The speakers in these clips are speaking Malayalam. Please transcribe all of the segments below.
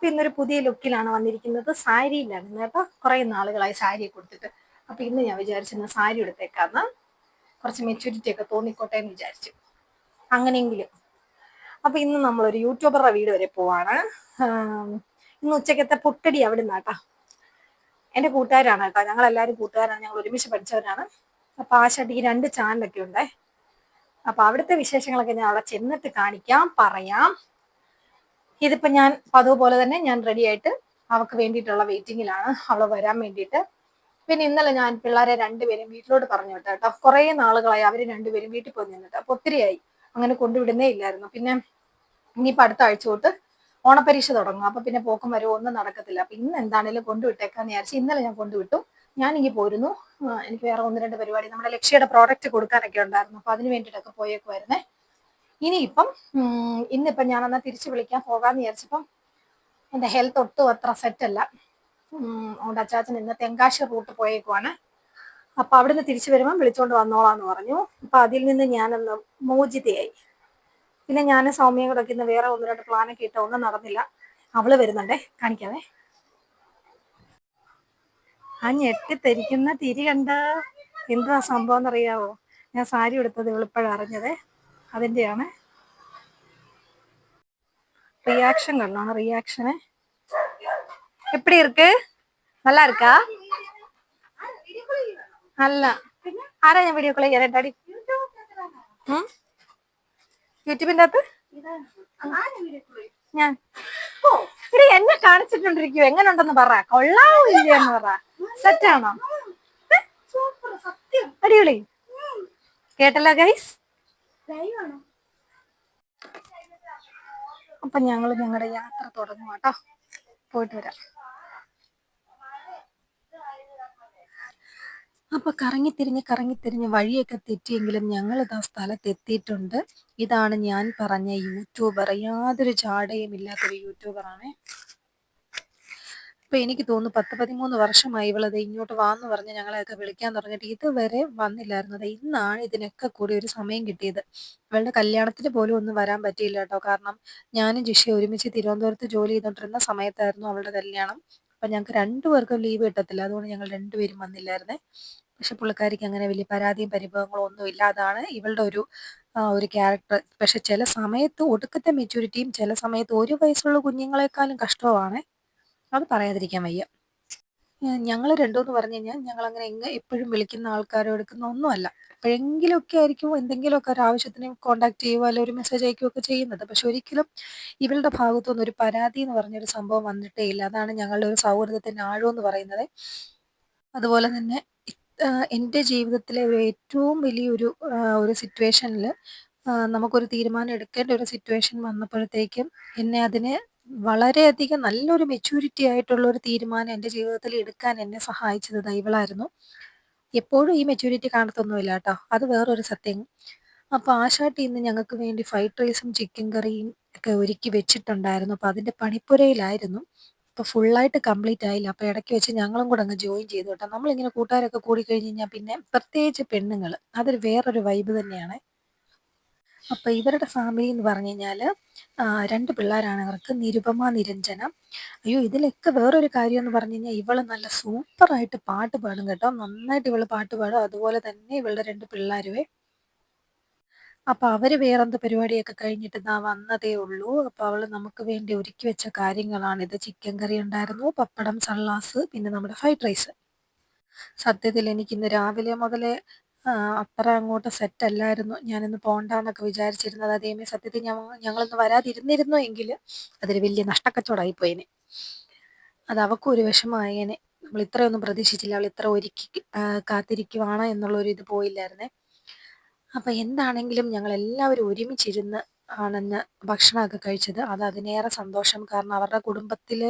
അപ്പൊ ഇന്നൊരു പുതിയ ലുക്കിലാണ് വന്നിരിക്കുന്നത്. സാരിയിലാണ് കേട്ടോ കുറെ നാളുകളായി സാരി കൊടുത്തിട്ട്. അപ്പൊ ഇന്ന് ഞാൻ വിചാരിച്ചിരുന്ന സാരി എടുത്തേക്കാന്ന്. കുറച്ച് മെച്ചൂരിറ്റി ഒക്കെ തോന്നിക്കോട്ടെ എന്ന് വിചാരിച്ചു. അങ്ങനെയെങ്കിലും. അപ്പൊ ഇന്ന് നമ്മളൊരു യൂട്യൂബറുടെ വീട് വരെ പോവാണ്. ഇന്ന് ഉച്ചക്കത്തെ പുട്ടടി അവിടെ നിന്നാട്ടാ എന്റെ കൂട്ടുകാരാണ് കേട്ടോ. ഞങ്ങൾ എല്ലാവരും കൂട്ടുകാരാണ്. ഞങ്ങൾ ഒരുമിച്ച് പഠിച്ചവരാണ്. അപ്പൊ ആ ഷട്ടിക്ക് രണ്ട് ചാനലൊക്കെ ഉണ്ടേ. അപ്പൊ അവിടുത്തെ വിശേഷങ്ങളൊക്കെ ഞാൻ അവിടെ ചെന്നിട്ട് കാണിക്കാം പറയാം. ഇതിപ്പോ ഞാൻ പതിവ് പോലെ തന്നെ ഞാൻ റെഡി ആയിട്ട് അവൾക്ക് വേണ്ടിയിട്ടുള്ള വെയിറ്റിംഗിലാണ് അവൾ വരാൻ വേണ്ടിയിട്ട്. പിന്നെ ഇന്നലെ ഞാൻ പിള്ളേരെ രണ്ടുപേരും വീട്ടിലോട്ട് പറഞ്ഞു വിട്ടു കേട്ടോ. കുറേ നാളുകളായി അവർ രണ്ടുപേരും വീട്ടിൽ പോയി നിന്നിട്ട്. അപ്പൊ ഒത്തിരിയായി. അങ്ങനെ കൊണ്ടുവിടുന്നേ ഇല്ലായിരുന്നു. പിന്നെ ഇനിയിപ്പോ അടുത്ത ആഴ്ച തൊട്ട് ഓണപരീക്ഷ തുടങ്ങും. അപ്പൊ പിന്നെ പോക്കും വരവും ഒന്നും നടക്കത്തില്ല. അപ്പൊ ഇന്ന് എന്താണേലും കൊണ്ടുവിട്ടേക്കാന്ന് വിചാരിച്ചു ഇന്നലെ ഞാൻ കൊണ്ടുവിട്ടു. ഞാൻ ഇങ്ങനെ പോരുന്നു. എനിക്ക് വേറെ ഒന്ന് രണ്ട് പരിപാടി. നമ്മുടെ ലക്ഷ്യയുടെ പ്രോഡക്റ്റ് കൊടുക്കാനൊക്കെ ഉണ്ടായിരുന്നു. അപ്പൊ അതിന് വേണ്ടിയിട്ടൊക്കെ പോയേക്കുമായിരുന്നേ ഇനിയിപ്പം ഇന്നിപ്പം ഞാൻ എന്നാൽ തിരിച്ചു വിളിക്കാൻ പോകാന്ന് വിചാരിച്ചപ്പം എന്റെ ഹെൽത്ത് ഒട്ടും അത്ര സെറ്റല്ല അതുകൊണ്ട് അച്ചാച്ചൻ ഇന്ന് തെങ്കാശി റൂട്ട് പോയേക്കുവാണ്. അപ്പം അവിടെ നിന്ന് തിരിച്ചു വരുമ്പം വിളിച്ചുകൊണ്ട് വന്നോളാന്ന് പറഞ്ഞു. അപ്പൊ അതിൽ നിന്ന് ഞാനൊന്ന് മോചിതയായി. പിന്നെ ഞാൻ സൗമ്യം കൂടെ ഇന്ന് വേറെ ഒന്ന് രണ്ട് പ്ലാനൊക്കെ ഇട്ട ഒന്നും നടന്നില്ല. അവൾ വരുന്നുണ്ടേ കാണിക്കാവേ. ആ ഞെട്ടിത്തെരിക്കുന്ന തിരി കണ്ട എന്താ സംഭവം എന്നറിയാവോ? ഞാൻ സാരി എടുത്തത് വെളുപ്പഴറിഞ്ഞതേ അതിൻ്റെയാണ് റിയാക്ഷൻ കണ്ടോണം റിയാക്ഷന് எப்படி இருக்கு நல்லா இருக்கா അല്ല ആരാ ഞാൻ വീഡിയോ കോൾ ചെയ്യാൻ ഡാഡി യൂട്യൂബിന്റെ അകത്ത് ഞാൻ ഇവിടെ എന്നെ കാണിച്ചിട്ടുണ്ടിരിക്കോ എങ്ങനെ ഉണ്ടെന്ന് പറ കൊള്ളാവോ ഇല്ലെന്ന് പറ സെറ്റാണോ അടിപൊളി കേട്ടല്ലോ ഗൈസ് അപ്പൊ ഞങ്ങൾ ഞങ്ങളുടെ യാത്ര തുടങ്ങും കേട്ടോ പോയിട്ട് വരാം. അപ്പൊ കറങ്ങിത്തിരിഞ്ഞ് കറങ്ങിത്തിരിഞ്ഞ് വഴിയൊക്കെ തെറ്റിയെങ്കിലും ഞങ്ങൾ ഇതാ സ്ഥലത്ത് എത്തിയിട്ടുണ്ട്. ഇതാണ് ഞാൻ പറഞ്ഞ യൂട്യൂബർ. യാതൊരു ചാടയും ഇല്ലാത്തൊരു യൂട്യൂബറാണ്. ഇപ്പൊ എനിക്ക് തോന്നുന്നു പത്ത് പതിമൂന്ന് വർഷമായി ഇവളത് ഇങ്ങോട്ട് വാന്ന് പറഞ്ഞ് ഞങ്ങളെയൊക്കെ വിളിക്കാൻ തുടങ്ങിയിട്ട് ഇതുവരെ വന്നില്ലായിരുന്നത് ഇന്നാണ് ഇതിനൊക്കെ കൂടി ഒരു സമയം കിട്ടിയത്. ഇവളുടെ കല്യാണത്തിന് പോലും ഒന്നും വരാൻ പറ്റിയില്ല കേട്ടോ. കാരണം ഞാനും ജിഷ ഒരുമിച്ച് തിരുവനന്തപുരത്ത് ജോലി ചെയ്തോണ്ടിരുന്ന സമയത്തായിരുന്നു അവളുടെ കല്യാണം. അപ്പൊ ഞങ്ങൾക്ക് രണ്ടുപേർക്കും ലീവ് കിട്ടത്തില്ല. അതുകൊണ്ട് ഞങ്ങൾ രണ്ടുപേരും വന്നില്ലായിരുന്നേ. പക്ഷെ പുള്ളിക്കാരിക്ക് അങ്ങനെ വലിയ പരാതിയും പരിഭവങ്ങളും ഒന്നും ഇല്ല. അതാണ് ഇവളുടെ ഒരു ഒരു ക്യാരക്ടർ പക്ഷെ ചില സമയത്ത് ഒടുക്കത്തെ മെച്യൂരിറ്റിയും ചില സമയത്ത് ഒരു വയസ്സുള്ള കുഞ്ഞുങ്ങളെക്കാളും കഷ്ടമാണ് അത് പറയാതിരിക്കാൻ വയ്യ. ഞങ്ങൾ രണ്ടോന്ന് പറഞ്ഞു കഴിഞ്ഞാൽ ഞങ്ങൾ അങ്ങനെ എങ്ങ എപ്പോഴും വിളിക്കുന്ന ആൾക്കാരോ എടുക്കുന്ന ഒന്നുമല്ല. എപ്പോഴെങ്കിലുമൊക്കെ ആയിരിക്കും എന്തെങ്കിലുമൊക്കെ ഒരു ആവശ്യത്തിന് കോണ്ടാക്ട് ചെയ്യുക അല്ലെങ്കിൽ ഒരു മെസ്സേജ് അയക്കുകയൊക്കെ ചെയ്യുന്നത്. പക്ഷെ ഒരിക്കലും ഇവളുടെ ഭാഗത്തുനിന്ന് ഒരു പരാതി എന്ന് പറഞ്ഞൊരു സംഭവം വന്നിട്ടേ ഇല്ല. അതാണ് ഞങ്ങളുടെ ഒരു സൗഹൃദത്തിന്റെ ആഴം എന്ന് പറയുന്നത്. അതുപോലെ തന്നെ എന്റെ ജീവിതത്തിലെ ഒരു ഏറ്റവും വലിയൊരു ഒരു സിറ്റുവേഷനിൽ നമുക്കൊരു തീരുമാനം എടുക്കേണ്ട ഒരു സിറ്റുവേഷൻ വന്നപ്പോഴത്തേക്കും എന്നെ അതിനെ വളരെയധികം നല്ലൊരു മെച്യൂരിറ്റി ആയിട്ടുള്ള ഒരു തീരുമാനം എന്റെ ജീവിതത്തിൽ എടുക്കാൻ എന്നെ സഹായിച്ചത് ദൈവളായിരുന്നു. എപ്പോഴും ഈ മെച്യൂരിറ്റി കാണത്തൊന്നുമില്ല കേട്ടോ. അത് വേറൊരു സത്യം. അപ്പോൾ ആശാട്ടി ഇന്ന് ഞങ്ങൾക്ക് വേണ്ടി ഫ്രൈഡ് റൈസും ചിക്കൻ കറിയും ഒക്കെ ഒരുക്കി വെച്ചിട്ടുണ്ടായിരുന്നു. അപ്പോൾ അതിന്റെ പണിപ്പുരയിലായിരുന്നു. അപ്പോൾ ഫുള്ളായിട്ട് കംപ്ലീറ്റ് ആയില്ല. അപ്പോൾ ഇടയ്ക്ക് വെച്ച് ഞങ്ങളും കൂടെ അങ്ങ് ജോയിൻ ചെയ്തു കേട്ടോ. നമ്മളിങ്ങനെ കൂട്ടുകാരൊക്കെ കൂടി കഴിഞ്ഞ് കഴിഞ്ഞാൽ പിന്നെ പ്രത്യേകിച്ച് പെണ്ണുങ്ങൾ. അതൊരു വേറൊരു വൈബ് തന്നെയാണ്. അപ്പോൾ ഇവരുടെ ഫാമിലി എന്ന് പറഞ്ഞു കഴിഞ്ഞാൽ രണ്ട് പിള്ളേരാണ് അവർക്ക് നിരുപമ നിരഞ്ജന. അയ്യോ ഇതിലൊക്കെ വേറൊരു കാര്യം എന്ന് പറഞ്ഞു കഴിഞ്ഞാൽ ഇവൾ നല്ല സൂപ്പറായിട്ട് പാട്ട് പാടും കേട്ടോ. നന്നായിട്ട് ഇവൾ പാട്ട് പാടും. അതുപോലെ തന്നെ ഇവളുടെ രണ്ട് പിള്ളേരുവേ. അപ്പൊ അവർ വേറെന്ത് പരിപാടിയൊക്കെ കഴിഞ്ഞിട്ട് ഇതാ വന്നതേ ഉള്ളൂ. അപ്പൊ അവൾ നമുക്ക് വേണ്ടി ഒരുക്കി വെച്ച കാര്യങ്ങളാണ് ഇത്. ചിക്കൻ കറി ഉണ്ടായിരുന്നു പപ്പടം സള്ളാസ് പിന്നെ നമ്മുടെ ഫ്രൈഡ് റൈസ്. സത്യത്തിൽ എനിക്ക് ഇന്ന് രാവിലെ മുതലേ അത്ര അങ്ങോട്ട് സെറ്റ് അല്ലായിരുന്നു. ഞാനിന്ന് പോകണ്ടെന്നൊക്കെ വിചാരിച്ചിരുന്നത്. അതേമേ സത്യത്തിൽ ഞങ്ങളൊന്ന് വരാതിരുന്നിരുന്നു എങ്കിൽ അതൊരു വലിയ നഷ്ടക്കച്ചവടമായി പോയേനെ അത് അവക്കും ഒരു വിഷമായേനെ നമ്മൾ ഇത്രയൊന്നും പ്രതീക്ഷിച്ചില്ല. അവൾ ഇത്ര ഒരുക്കി കാത്തിരിക്കുവാണ് എന്നുള്ളൊരു ഇത് പോയില്ലായിരുന്നേ. അപ്പം എന്താണെങ്കിലും ഞങ്ങൾ എല്ലാവരും ഒരുമിച്ചിരുന്ന് ആണെന്ന് ഭക്ഷണമൊക്കെ കഴിച്ചത്. അത് അതിനേറെ സന്തോഷം. കാരണം അവരുടെ കുടുംബത്തിൽ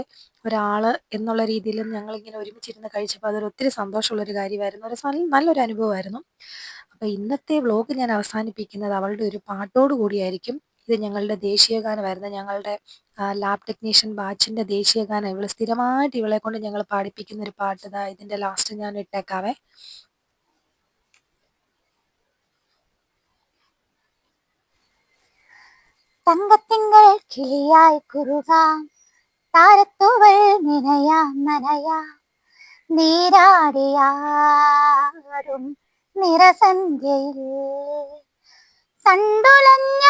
ഒരാൾ എന്നുള്ള രീതിയിൽ ഞങ്ങളിങ്ങനെ ഒരുമിച്ചിരുന്ന് കഴിച്ചപ്പോൾ അതൊരു ഒത്തിരി സന്തോഷമുള്ളൊരു കാര്യമായിരുന്നു. ഒരു നല്ലൊരു അനുഭവമായിരുന്നു. അപ്പോൾ ഇന്നത്തെ വ്ലോഗ് ഞാൻ അവസാനിപ്പിക്കുന്നത് അവളുടെ ഒരു പാട്ടോട് കൂടിയായിരിക്കും. ഇത് ഞങ്ങളുടെ ദേശീയഗാനമായിരുന്നു ഞങ്ങളുടെ ലാബ് ടെക്നീഷ്യൻ ബാച്ചിന്റെ ദേശീയഗാനം ഇവൾ സ്ഥിരമായിട്ട് ഇവളെ കൊണ്ട് ഞങ്ങൾ പാടിപ്പിക്കുന്ന ഒരു പാട്ട് ഇതാ ഇതിന്റെ ലാസ്റ്റ് ഞാൻ ഇട്ടേക്കാവേ. തങ്കത്തിങ്കൾ കിളിയായി കുറുകാം. താരത്തുവൾ നിനയാം നനയാം നീരാടിയാറും നിറസന്ധ്യയിൽ തണ്ടുലഞ്ഞ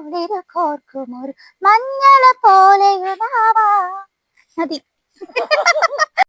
കുളിരു കോർക്കുമൊരു മഞ്ഞള പോലെയുണ്ടാവാ മതി